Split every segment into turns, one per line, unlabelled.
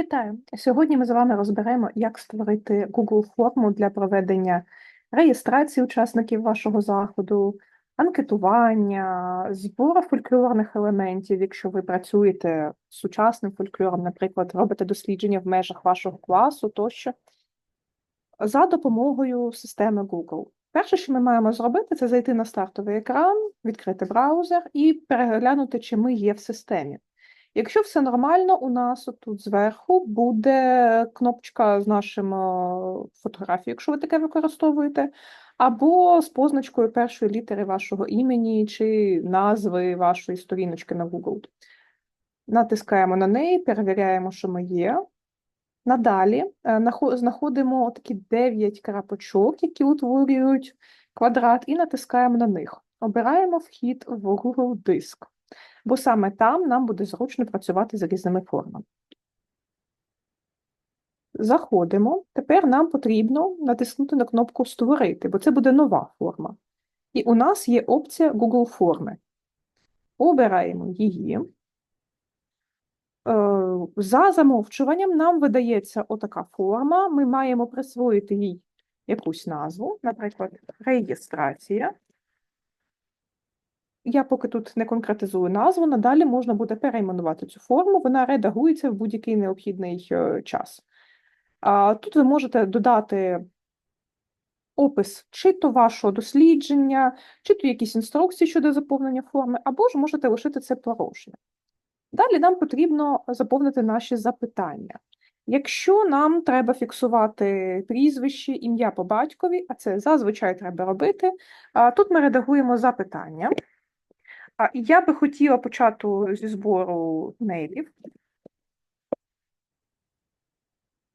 Вітаю! Сьогодні ми з вами розберемо, як створити Google форму для проведення реєстрації учасників вашого заходу, анкетування, збору фольклорних елементів, якщо ви працюєте з сучасним фольклором, наприклад, робите дослідження в межах вашого класу тощо, за допомогою системи Google. Перше, що ми маємо зробити, це зайти на стартовий екран, відкрити браузер і переглянути, чи ми є в системі. Якщо все нормально, у нас тут зверху буде кнопочка з нашим фотографією, якщо ви таке використовуєте, або з позначкою першої літери вашого імені чи назви вашої сторіночки на Google. Натискаємо на неї, перевіряємо, що ми є. Надалі е, знаходимо такі 9 крапочок, які утворюють квадрат, і натискаємо на них. Обираємо вхід в Google Диск бо саме там нам буде зручно працювати з різними формами. Заходимо. Тепер нам потрібно натиснути на кнопку Створити, бо це буде нова форма. І у нас є опція Google форми. Обираємо її. Е, за замовчуванням нам видається отака форма. Ми маємо присвоїти їй якусь назву, наприклад, реєстрація. Я поки тут не конкретизую назву, надалі можна буде перейменувати цю форму, вона редагується в будь-який необхідний е, час. Тут ви можете додати опис чи то вашого дослідження, чи то якісь інструкції щодо заповнення форми, або ж можете лишити це порожнє. Далі нам потрібно заповнити наші запитання. Якщо нам треба фіксувати прізвище, ім'я по батькові, а це зазвичай треба робити, тут ми редагуємо запитання. А я би хотіла почати зі збору мейлів.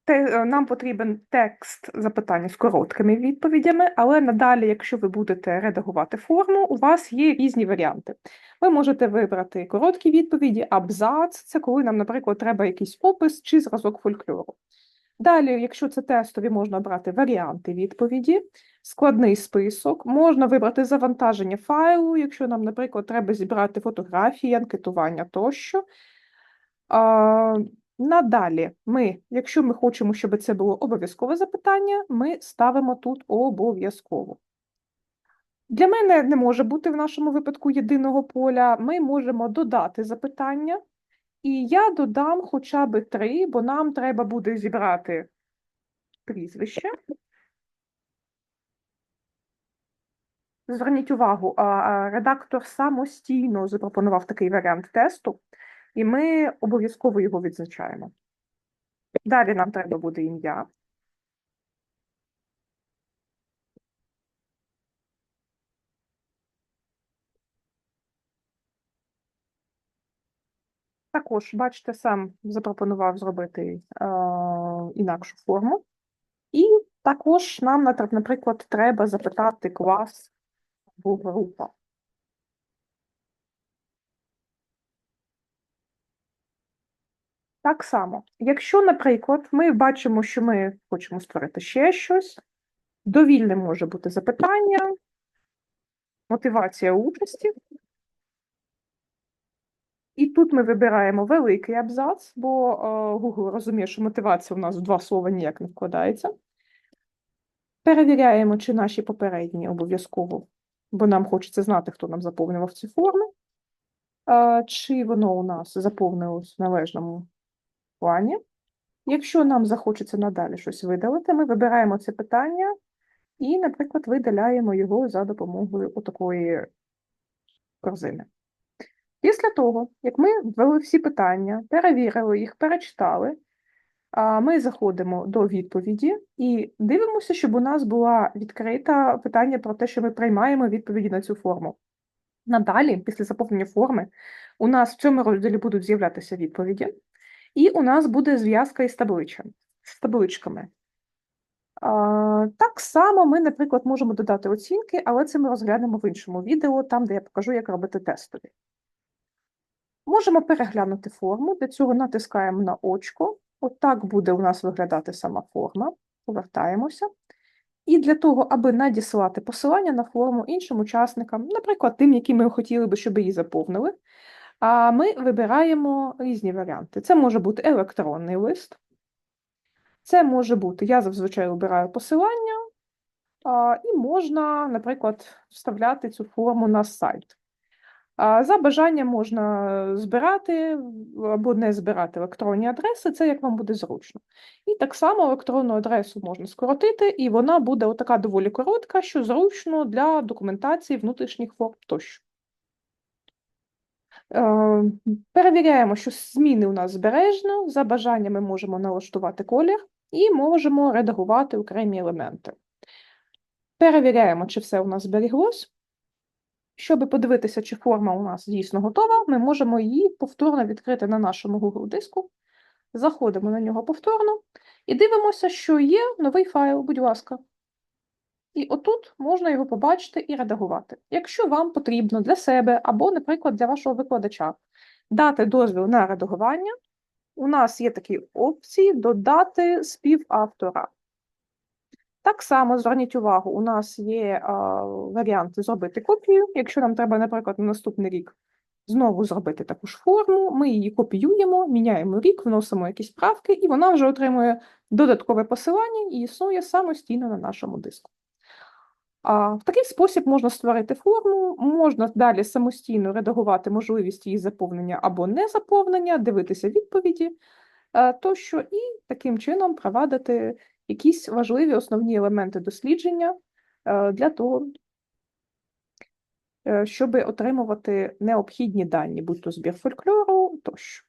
Е, нам потрібен текст запитання з короткими відповідями, але надалі, якщо ви будете редагувати форму, у вас є різні варіанти. Ви можете вибрати короткі відповіді, абзац це коли нам, наприклад, треба якийсь опис чи зразок фольклору. Далі, якщо це тестові, можна обрати варіанти відповіді, складний список, можна вибрати завантаження файлу, якщо нам, наприклад, треба зібрати фотографії, анкетування тощо. А, Надалі, ми, якщо ми хочемо, щоб це було обов'язкове запитання, ми ставимо тут обов'язково. Для мене не може бути в нашому випадку єдиного поля. Ми можемо додати запитання. І я додам хоча б три, бо нам треба буде зібрати прізвище. Зверніть увагу, редактор самостійно запропонував такий варіант тесту, і ми обов'язково його відзначаємо. Далі нам треба буде ім'я. Також, бачите, сам запропонував зробити е, інакшу форму. І також нам, наприклад, треба запитати клас або група. Так само, якщо, наприклад, ми бачимо, що ми хочемо створити ще щось, довільне може бути запитання, мотивація участі. І тут ми вибираємо великий абзац, бо е, Google розуміє, що мотивація у нас в два слова ніяк не вкладається. Перевіряємо, чи наші попередні обов'язково, бо нам хочеться знати, хто нам заповнював ці форми, е, чи воно у нас заповнилось в належному плані. Якщо нам захочеться надалі щось видалити, ми вибираємо це питання і, наприклад, видаляємо його за допомогою отакої корзини. Після того, як ми ввели всі питання, перевірили їх, перечитали, ми заходимо до відповіді і дивимося, щоб у нас була відкрита питання про те, що ми приймаємо відповіді на цю форму. Надалі, після заповнення форми, у нас в цьому розділі будуть з'являтися відповіді, і у нас буде зв'язка із з табличками. Так само ми, наприклад, можемо додати оцінки, але це ми розглянемо в іншому відео, там, де я покажу, як робити тестові. Можемо переглянути форму, для цього натискаємо на очко. Отак буде у нас виглядати сама форма. Повертаємося. І для того, аби надіслати посилання на форму іншим учасникам, наприклад, тим, які ми хотіли би, щоб її заповнили, ми вибираємо різні варіанти. Це може бути електронний лист, це може бути, я зазвичай обираю посилання, і можна, наприклад, вставляти цю форму на сайт. А, За бажанням можна збирати або не збирати електронні адреси, це як вам буде зручно. І так само електронну адресу можна скоротити, і вона буде отака доволі коротка, що зручно для документації внутрішніх форм тощо. Е, Перевіряємо, що зміни у нас збережено. За бажанням ми можемо налаштувати колір і можемо редагувати окремі елементи. Перевіряємо, чи все у нас зберіглось. Щоб подивитися, чи форма у нас дійсно готова, ми можемо її повторно відкрити на нашому Google диску. Заходимо на нього повторно і дивимося, що є новий файл, будь ласка. І отут можна його побачити і редагувати. Якщо вам потрібно для себе або, наприклад, для вашого викладача дати дозвіл на редагування, у нас є такі опції додати співавтора. Так само зверніть увагу, у нас є а, варіант зробити копію. Якщо нам треба, наприклад, на наступний рік знову зробити таку ж форму, ми її копіюємо, міняємо рік, вносимо якісь правки, і вона вже отримує додаткове посилання і існує самостійно на нашому диску. А, В такий спосіб можна створити форму, можна далі самостійно редагувати можливість її заповнення або не заповнення, дивитися відповіді е, тощо, і таким чином провадити якісь важливі основні елементи дослідження е, для того, е, щоб отримувати необхідні дані, будь то збір фольклору тощо.